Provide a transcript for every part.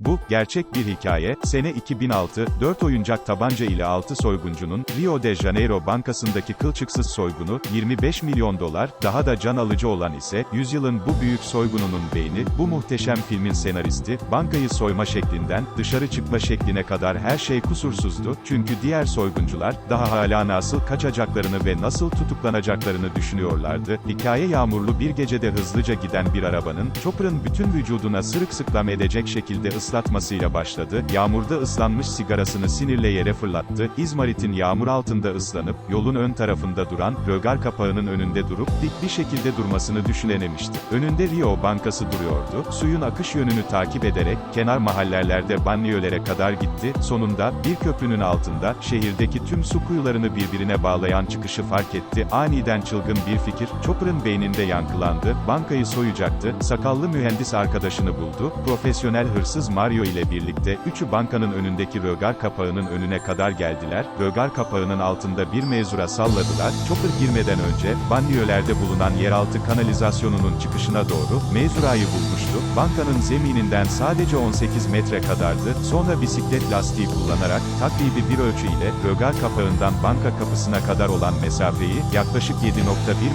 Bu, gerçek bir hikaye, sene 2006, 4 oyuncak tabanca ile 6 soyguncunun, Rio de Janeiro bankasındaki kılçıksız soygunu, 25 milyon dolar, daha da can alıcı olan ise, yüzyılın bu büyük soygununun beyni, bu muhteşem filmin senaristi, bankayı soyma şeklinden, dışarı çıkma şekline kadar her şey kusursuzdu, çünkü diğer soyguncular, daha hala nasıl kaçacaklarını ve nasıl tutuklanacaklarını düşünüyorlardı, hikaye yağmurlu bir gecede hızlıca giden bir arabanın, Chopper'ın bütün vücuduna sırıksıklam edecek şekilde ıslatmasıyla başladı, yağmurda ıslanmış sigarasını sinirle yere fırlattı, İzmarit'in yağmur altında ıslanıp, yolun ön tarafında duran, rögar kapağının önünde durup, dik bir şekilde durmasını düşünememişti. Önünde Rio Bankası duruyordu, suyun akış yönünü takip ederek, kenar mahallelerde banyolere kadar gitti, sonunda, bir köprünün altında, şehirdeki tüm su kuyularını birbirine bağlayan çıkışı fark etti, aniden çılgın bir fikir, Chopper'ın beyninde yankılandı, bankayı soyacaktı, sakallı mühendis arkadaşını buldu, profesyonel hırsız Mario ile birlikte, üçü bankanın önündeki rögar kapağının önüne kadar geldiler, rögar kapağının altında bir mezura salladılar, Chopper girmeden önce, banyolerde bulunan yeraltı kanalizasyonunun çıkışına doğru, mezurayı bulmuştu, bankanın zemininden sadece 18 metre kadardı, sonra bisiklet lastiği kullanarak, takribi bir ölçü ile, rögar kapağından banka kapısına kadar olan mesafeyi, yaklaşık 7.1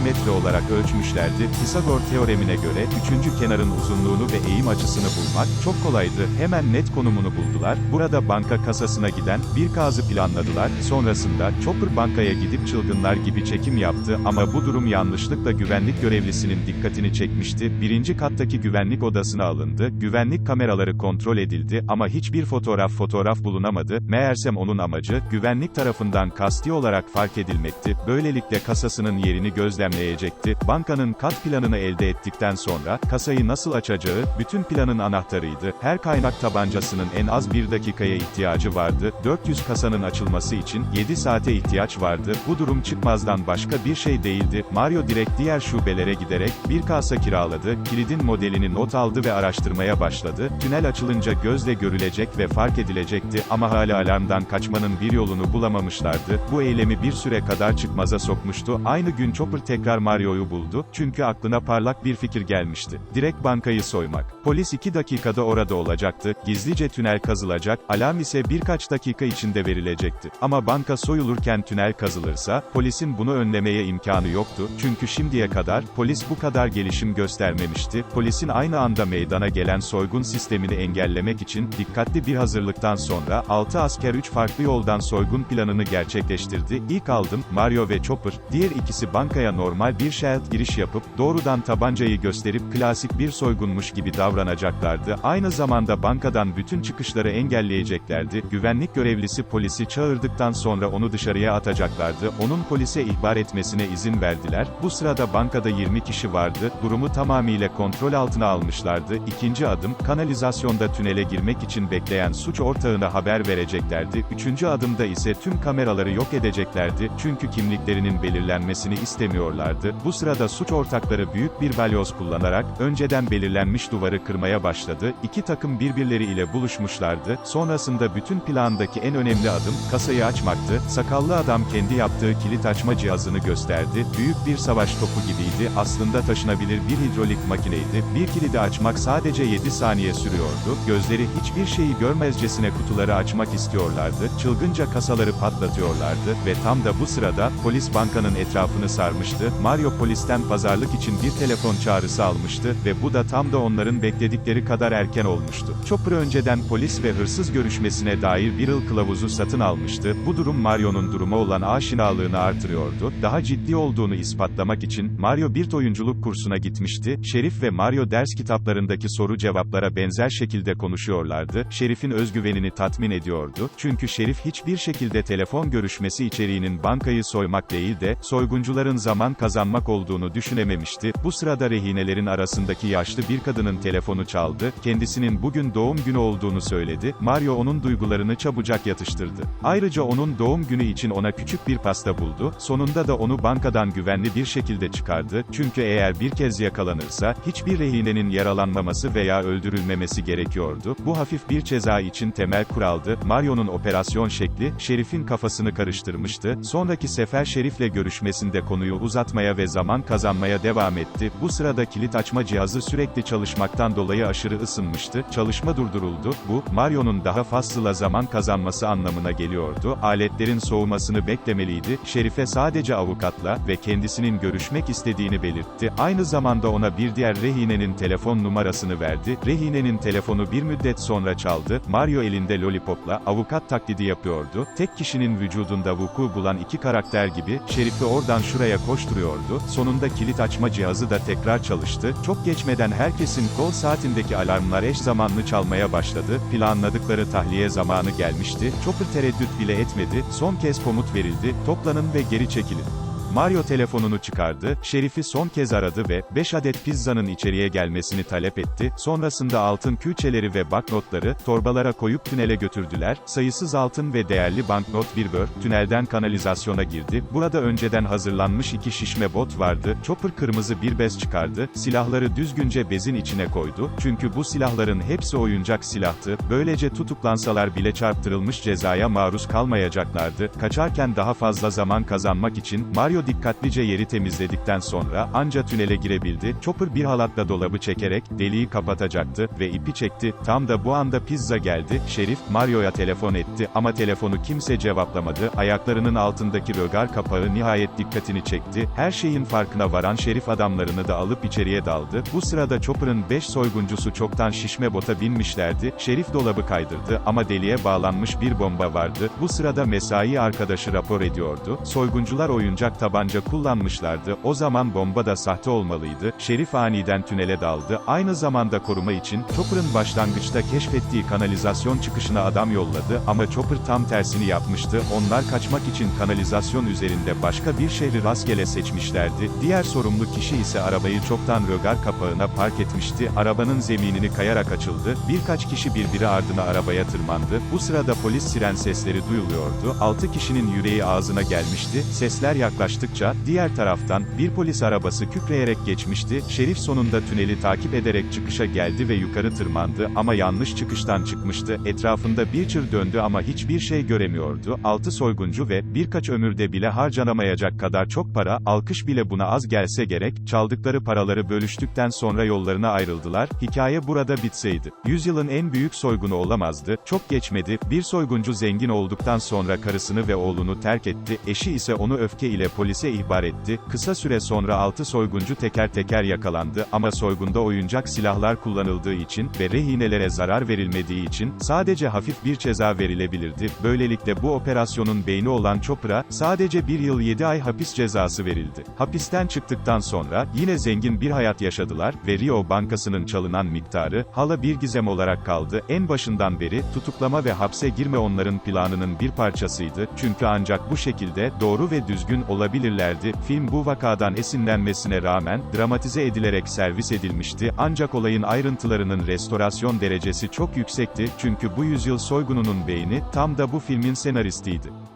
metre olarak ölçmüşlerdi, Pisagor teoremine göre, üçüncü kenarın uzunluğunu ve eğim açısını bulmak, çok kolaydı, hemen net konumunu buldular, burada banka kasasına giden, bir kazı planladılar, sonrasında, Chopper bankaya gidip çılgınlar gibi çekim yaptı ama bu durum yanlışlıkla güvenlik görevlisinin dikkatini çekmişti, birinci kattaki güvenlik odasına alındı, güvenlik kameraları kontrol edildi ama hiçbir fotoğraf fotoğraf bulunamadı, meğersem onun amacı, güvenlik tarafından kasti olarak fark edilmekti, böylelikle kasasının yerini gözlemleyecekti, bankanın kat planını elde ettikten sonra, kasayı nasıl açacağı, bütün planın anahtarıydı, her kaynak tabancasının en az bir dakikaya ihtiyacı vardı, 400 kasanın açılması için, 7 saate ihtiyaç vardı, bu durum çıkmazdan başka bir şey değildi, Mario direkt diğer şubelere giderek, bir kasa kiraladı, kilidin modelini not aldı ve araştırmaya başladı, tünel açılınca gözle görülecek ve fark edilecekti ama hala alarmdan kaçmanın bir yolunu bulamamışlardı, bu eylemi bir süre kadar çıkmaza sokmuştu, aynı gün Chopper tekrar Mario'yu buldu, çünkü aklına parlak bir fikir gelmişti, direkt bankayı soymak. Polis 2 dakikada orada olacaktı, gizlice tünel kazılacak, alarm ise birkaç dakika içinde verilecekti. Ama banka soyulurken tünel kazılırsa, polisin bunu önlemeye imkanı yoktu, çünkü şimdiye kadar, polis bu kadar gelişim göstermemişti, polisin aynı anda meydana gelen soygun sistemini engellemek için, dikkatli bir hazırlıktan sonra, 6 asker 3 farklı yoldan soygun planını gerçekleştirdi, İlk aldım, Mario ve Chopper, diğer ikisi bankaya normal bir şelt giriş yapıp, doğrudan tabancayı gösterip klasik bir soygunmuş gibi davranacaklardı, aynı zamanda bankadan bütün çıkışları engelleyeceklerdi, güvenlik görevlisi polisi çağırdıktan sonra onu dışarıya atacaklardı, onun polise ihbar etmesine izin verdiler, bu sırada bankada 20 kişi vardı, durumu tamamıyla kontrol altına almışlardı, ikinci adım, kanalizasyonda tünele girmek için bekleyen suç ortağına haber vereceklerdi, üçüncü adımda ise tüm kameraları yok edeceklerdi, çünkü kimliklerinin belirlenmesini istemiyorlardı, bu sırada suç ortakları büyük bir balyoz kullanarak, önceden belirlenmiş duvarı kırmaya başladı, iki takım birbirleriyle buluşmuşlardı, sonrasında bütün plandaki en önemli adım, kasayı açmaktı, sakallı adam kendi yaptığı kilit açma cihazını gösterdi, büyük bir savaş topu gibiydi, aslında taşınabilir bir hidrolik makineydi, bir kilidi açmak sadece 7 saniye sürüyordu, gözleri hiçbir şeyi görmezcesine kutuları açmak istiyorlardı, çılgınca kasaları patlatıyorlardı ve tam da bu sırada, polis bankanın etrafını sarmıştı, Mario polisten pazarlık için bir telefon çağrısı almıştı ve bu da tam da onların bekledikleri kadar erken olmuştu. Chopper önceden polis ve hırsız görüşmesine dair bir yıl kılavuzu satın almıştı, bu durum Mario'nun duruma olan aşinalığını artırıyordu, daha ciddi olduğunu ispatlamak için, Mario bir oyunculuk kursuna gitmişti, Şerif ve Mario ders kitaplarındaki soru cevaplara benzer şekilde konuşuyorlardı, Şerif'in özgüvenini tatmin ediyordu, çünkü Şerif hiçbir şekilde telefon görüşmesi içeriğinin bankayı soymak değil de, soyguncuların zaman kazanmak olduğunu düşünememişti, bu sırada rehinelerin arasındaki yaşlı bir kadının telefonu çaldı, kendisinin bugün doğum günü olduğunu söyledi, Mario onun duygularını çabucak yatıştırdı. Ayrıca onun doğum günü için ona küçük bir pasta buldu, sonunda da onu bankadan güvenli bir şekilde çıkardı, çünkü eğer bir kez yakalanırsa, hiçbir rehinenin yaralanmaması veya öldürülmemesi gerekiyordu, bu hafif bir ceza için temel kuraldı, Mario'nun operasyon şekli, Şerif'in kafasını karıştırmıştı, sonraki sefer Şerif'le görüşmesinde konuyu uzatmaya ve zaman kazanmaya devam etti, bu sırada kilit açma cihazı sürekli çalışmaktan dolayı aşırı ısınmıştı, çalışmaktan çalışma durduruldu. Bu, Mario'nun daha fazla zaman kazanması anlamına geliyordu. Aletlerin soğumasını beklemeliydi. Şerife sadece avukatla ve kendisinin görüşmek istediğini belirtti. Aynı zamanda ona bir diğer rehinenin telefon numarasını verdi. Rehinenin telefonu bir müddet sonra çaldı. Mario elinde lollipopla avukat taklidi yapıyordu. Tek kişinin vücudunda vuku bulan iki karakter gibi Şerife oradan şuraya koşturuyordu. Sonunda kilit açma cihazı da tekrar çalıştı. Çok geçmeden herkesin kol saatindeki alarmlar eş zamanlı çalmaya başladı. Planladıkları tahliye zamanı gelmişti. Chopper tereddüt bile etmedi. Son kez komut verildi. Toplanın ve geri çekilin. Mario telefonunu çıkardı, Şerif'i son kez aradı ve 5 adet pizzanın içeriye gelmesini talep etti. Sonrasında altın külçeleri ve banknotları torbalara koyup tünele götürdüler. Sayısız altın ve değerli banknot bir bör tünelden kanalizasyona girdi. Burada önceden hazırlanmış iki şişme bot vardı. Chopper kırmızı bir bez çıkardı. Silahları düzgünce bezin içine koydu. Çünkü bu silahların hepsi oyuncak silahtı. Böylece tutuklansalar bile çarptırılmış cezaya maruz kalmayacaklardı. Kaçarken daha fazla zaman kazanmak için Mario dikkatlice yeri temizledikten sonra anca tünele girebildi. Chopper bir halatla dolabı çekerek deliği kapatacaktı ve ipi çekti. Tam da bu anda pizza geldi. Şerif Mario'ya telefon etti ama telefonu kimse cevaplamadı. Ayaklarının altındaki rögar kapağı nihayet dikkatini çekti. Her şeyin farkına varan Şerif adamlarını da alıp içeriye daldı. Bu sırada Chopper'ın 5 soyguncusu çoktan şişme bota binmişlerdi. Şerif dolabı kaydırdı ama deliğe bağlanmış bir bomba vardı. Bu sırada mesai arkadaşı rapor ediyordu. Soyguncular oyuncak tabanca kullanmışlardı. O zaman bomba da sahte olmalıydı. Şerif aniden tünele daldı. Aynı zamanda koruma için Chopper'ın başlangıçta keşfettiği kanalizasyon çıkışına adam yolladı ama Chopper tam tersini yapmıştı. Onlar kaçmak için kanalizasyon üzerinde başka bir şehri rastgele seçmişlerdi. Diğer sorumlu kişi ise arabayı çoktan rögar kapağına park etmişti. Arabanın zeminini kayarak açıldı. Birkaç kişi birbiri ardına arabaya tırmandı. Bu sırada polis siren sesleri duyuluyordu. 6 kişinin yüreği ağzına gelmişti. Sesler yaklaştıkça, diğer taraftan, bir polis arabası kükreyerek geçmişti. Şerif sonunda tüneli takip ederek çıkışa geldi ve yukarı tırmandı ama yanlış çıkıştan çıkmıştı. Etrafında bir çır döndü ama hiçbir şey göremiyordu. 6 soyguncu ve birkaç ömürde bile harcanamayacak kadar çok para, alkış bile buna az gelse gerek, çaldıkları paraları bölüştükten sonra yollarına ayrıldılar. Hikaye burada bitseydi. Yüzyılın en büyük soygunu olamazdı. Çok geçmedi. Bir soyguncu zengin olduktan sonra karısını ve oğlunu terk etti. Eşi ise onu öfke ile polise ihbar etti. Kısa süre sonra 6 soyguncu teker teker yakalandı ama soygunda oyuncak silahlar kullanıldığı için ve rehinelere zarar verilmediği için sadece hafif bir ceza verilebilirdi. Böylelikle bu operasyonun beyni olan Chopper'a sadece bir yıl 7 ay hapis cezası verildi. Hapisten çıktıktan sonra yine zengin bir hayat yaşadılar ve Rio Bankası'nın çalınan miktarı hala bir gizem olarak kaldı. En başından beri tutuklama ve hapse girme onların planının bir parçasıydı. Çünkü ancak bu şekilde doğru ve düzgün olabilirlerdi. Film bu vakadan esinlenmesine rağmen dramatize edilerek servis edilmişti. Ancak olayın ayrıntılarının restorasyon derecesi çok yüksekti. Çünkü bu yüzyıl soygununun beyni tam da bu filmin senaristiydi.